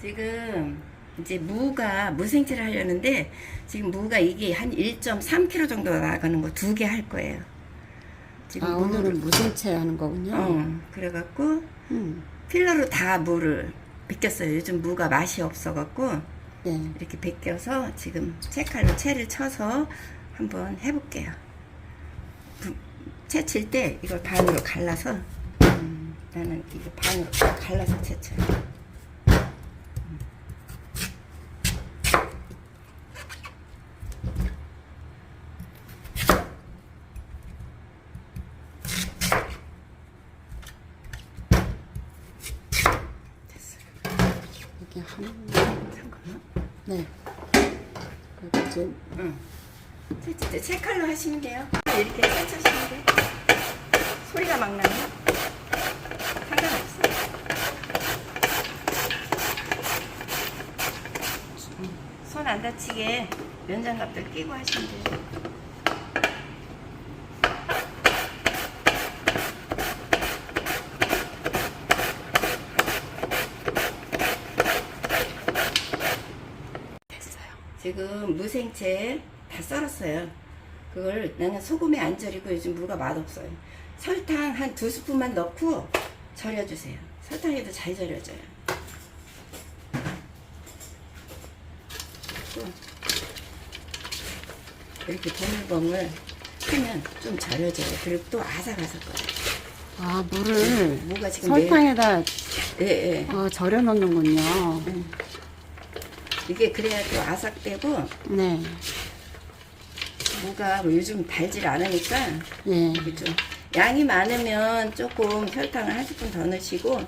지금 이제 무가 무생채를 하려는데 지금 무가 이게 한 1.3kg 정도 나가는 거 두 개 할 거예요. 지금 아, 무를 오늘은 무생채 하는 거군요. 어, 그래갖고 음, 필러로 다 무를 벗겼어요. 요즘 무가 맛이 없어갖고 네. 이렇게 벗겨서 지금 채칼로 채를 쳐서 한번 해볼게요. 채 칠 때 이걸 반으로 갈라서 음, 나는 이거 반으로 갈라서 채 쳐요. 이게 한, 네. 그리고 이제 응. 채, 채, 채 칼로 하시면 돼요. 이렇게 채 쳐시면 돼요. 소리가 막 나요. 상관없어. 손 안 다치게 면장갑들 끼고 하시면 돼요. 됐어요. 지금 무생채 다 썰었어요. 그걸 나는 소금에 안 절이고 요즘 무가 맛없어요. 설탕 한 두 스푼만 넣고 절여주세요. 설탕에도 잘 절여져요. 또 이렇게 버물버물 하면 좀 절여져요. 그리고 또 아삭아삭거려요. 아, 물을 무가 지금 설탕에다 예, 예. 아, 절여 넣는군요. 이게 그래야 또 아삭되고 네. 무가 뭐 요즘 달질 않으니까 예. 이게 좀 양이 많으면 조금 설탕을 한 스푼 더 넣으시고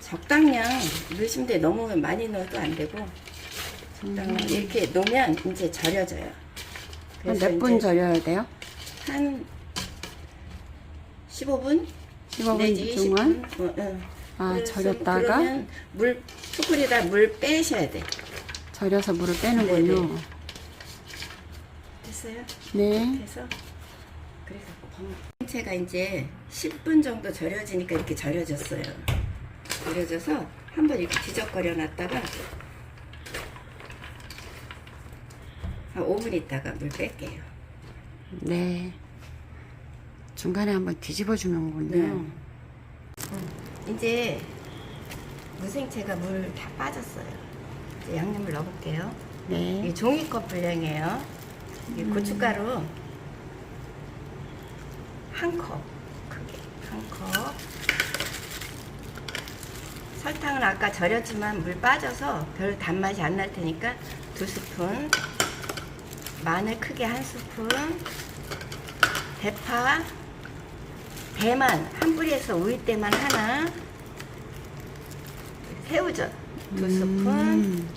적당량 넣으시면 돼 너무 많이 넣어도 안 되고 적당량 이렇게 놓으면 이제 절여져요. 몇 분 절여야 돼요? 한 15분 15분 내지 동안? 20분. 어, 어. 아, 절였다가 물 숯불에다 물 빼셔야 돼. 절여서 물을 빼는군요. 네네. 됐어요? 네. 해서 그래서 채가 이제 10분 정도 절여지니까 이렇게 절여졌어요. 절여져서 한번 이렇게 뒤적거려 놨다가 한 5분 있다가 물 뺄게요. 네. 중간에 한번 뒤집어 주는군요. 이제 무생채가 물 다 빠졌어요. 이제 양념을 넣어볼게요. 네. 이게 종이컵 분량이에요. 이게 고춧가루 한 컵, 크게 한 컵. 설탕은 아까 절였지만 물 빠져서 별 단맛이 안 날 테니까 두 스푼. 마늘 크게 한 스푼. 대파, 대만 한 뿌리에서 우유대만 하나. 새우젓 두 스푼. 음,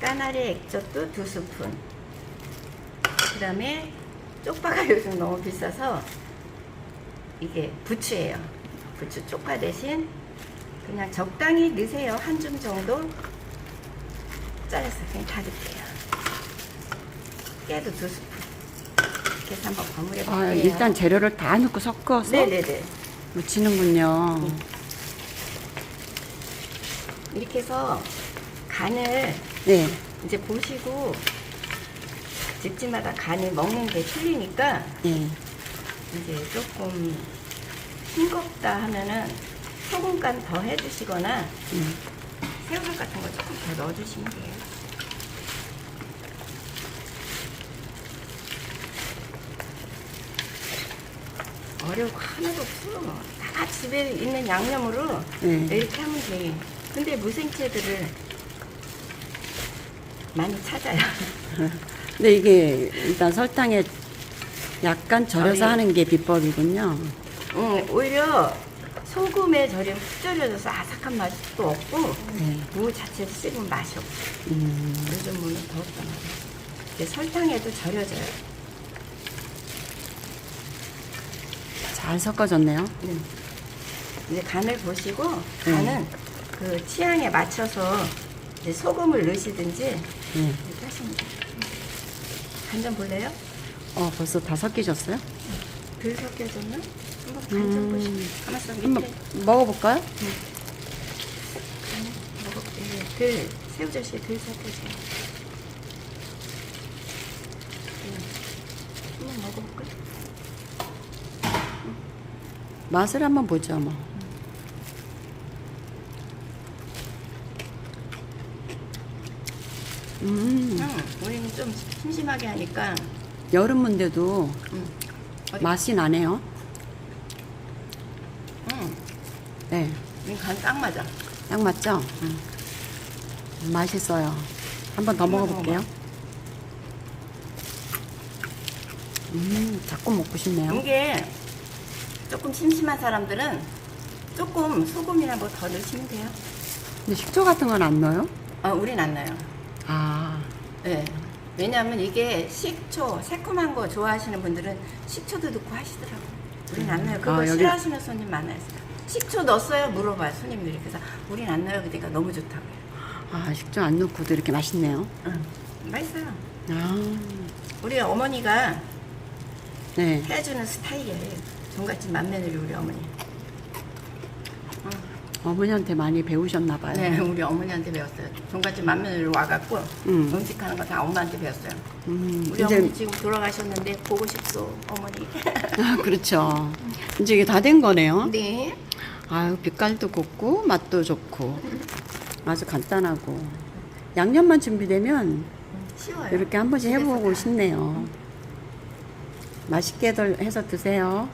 까나리 액젓도 두 스푼. 그 다음에 쪽파가 요즘 너무 비싸서 이게 부추예요. 부추 쪽파 대신 그냥 적당히 넣으세요. 한 줌 정도 잘라서 그냥 다 넣을게요. 깨도 두 스푼. 이렇게 해서 한번 버무려 볼게요. 아, 일단 재료를 다 넣고 섞어서 네네네. 무치는군요. 이렇게 해서 간을 네. 이제 보시고 집집마다 간이 먹는 게 틀리니까 네. 이제 조금 싱겁다 하면은 소금간 더 해주시거나 음. 새우젓 같은 거 조금 더 넣어주시면 돼요. 어려운 거 하나도 없어. 다 집에 있는 양념으로 네. 이렇게 하면 돼. 근데 무생채들을 많이 찾아요. 근데 이게 일단 설탕에 약간 절여서 절이. 하는 게 비법이군요. 응, 오히려 소금에 절이면 푹 절여져서 아삭한 맛도 없고 네. 무 자체도 씹은 맛이 없어. 음, 요즘 무는 더웠단. 이제 설탕에도 절여져요. 잘 섞어졌네요. 음. 이제 간을 보시고 간은 그 취향에 맞춰서 이제 소금을 넣으시든지 네. 이렇게 하시면 돼요. 간좀 볼래요? 어, 벌써 다 섞이셨어요? 덜 섞여졌나? 한번 간좀 음. 보시고 가만있어 한번 밑에 먹어볼까요? 간을. 들 새우젓이 들 섞여서. 한번 먹어볼까? 맛을 한번 보죠, 뭐. 음, 응, 우리는 좀 심심하게 하니까 여름인데도 응. 어디? 맛이 나네요. 응, 네, 우린 간딱 맞아. 딱 맞죠? 응. 맛있어요. 한 번 더 한번 먹어볼게요. 음, 자꾸 먹고 싶네요. 이게 조금 심심한 사람들은 조금 소금이나 뭐 더 넣으시면 돼요. 근데 식초 같은 건 안 넣어요? 아, 우린 안 넣어요. 아, 네. 왜냐하면 이게 식초, 새콤한 거 좋아하시는 분들은 식초도 넣고 하시더라고요. 우린 안 넣어요. 그거 아, 여기- 싫어하시는 손님 많아요. 식초 넣었어요? 물어봐 요, 손님들이. 그래서 우린 안 넣어요. 그러니까 너무 좋다고요. 아, 식초 안 넣고도 이렇게 맛있네요. 응. 맛있어요. 아, 우리 어머니가 네. 해주는 스타일이에요. 종갓집 맏며느리 우리 어머니. 어머니한테 많이 배우셨나 봐요. 네, 우리 어머니한테 배웠어요. 종갓집 맏며느리 와갖고 음. 음식하는 거 다 엄마한테 배웠어요. 음, 우리 이제 어머니 지금 돌아가셨는데 보고 싶소, 어머니. 아, 그렇죠. 이제 이게 다 된 거네요. 네. 아유, 빛깔도 곱고 맛도 좋고 아주 간단하고 양념만 준비되면 쉬워요. 이렇게 한 번씩 집에서 해보고 다. 싶네요. 맛있게들 해서 드세요.